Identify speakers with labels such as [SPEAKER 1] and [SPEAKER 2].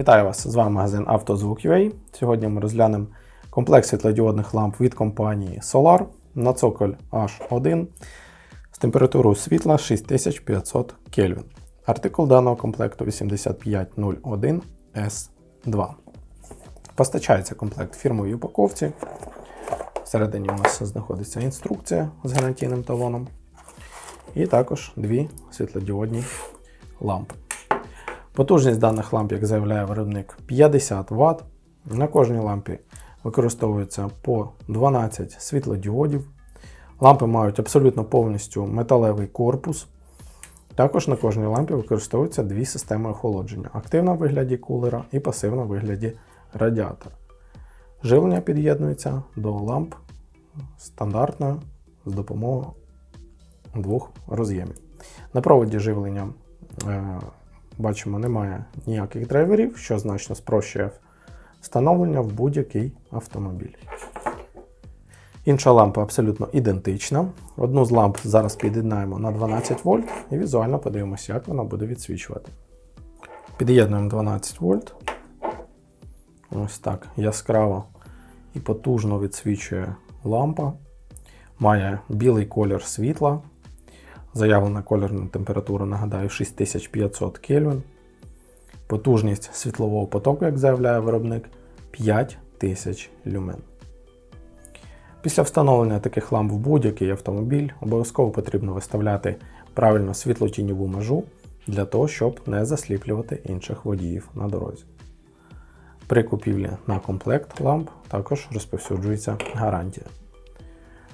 [SPEAKER 1] Вітаю вас! З вами магазин «Автозвук.UA». Сьогодні ми розглянемо комплект світлодіодних ламп від компанії Solar на цоколь H1 з температурою світла 6500 Кельвін. Артикул даного комплекту 8501S2. Постачається комплект фірмовій упаковці. Всередині у нас знаходиться інструкція з гарантійним талоном. І також дві світлодіодні лампи. Потужність даних ламп, як заявляє виробник, 50 Вт. На кожній лампі використовується по 12 світлодіодів. Лампи мають абсолютно повністю металевий корпус. Також на кожній лампі використовуються дві системи охолодження: активна в вигляді кулера і пасивна в вигляді радіатора. Живлення під'єднується до ламп стандартно з допомогою двох роз'ємів. На проводі живлення е, бачимо, немає ніяких драйверів, що значно спрощує встановлення в будь-який автомобіль. Інша лампа абсолютно ідентична. Одну з ламп зараз під'єднаємо на 12 вольт і візуально подивимося, як вона буде відсвічувати. Під'єднуємо 12 вольт. Ось так яскраво і потужно відсвічує лампа. Має білий колір світла. Заявлена кольорна температура, нагадаю, 6500 Кельвін. Потужність світлового потоку, як заявляє виробник, 5000 люмен. Після встановлення таких ламп в будь-який автомобіль обов'язково потрібно виставляти правильно світлотіньову межу для того, щоб не засліплювати інших водіїв на дорозі. При купівлі на комплект ламп також розповсюджується гарантія.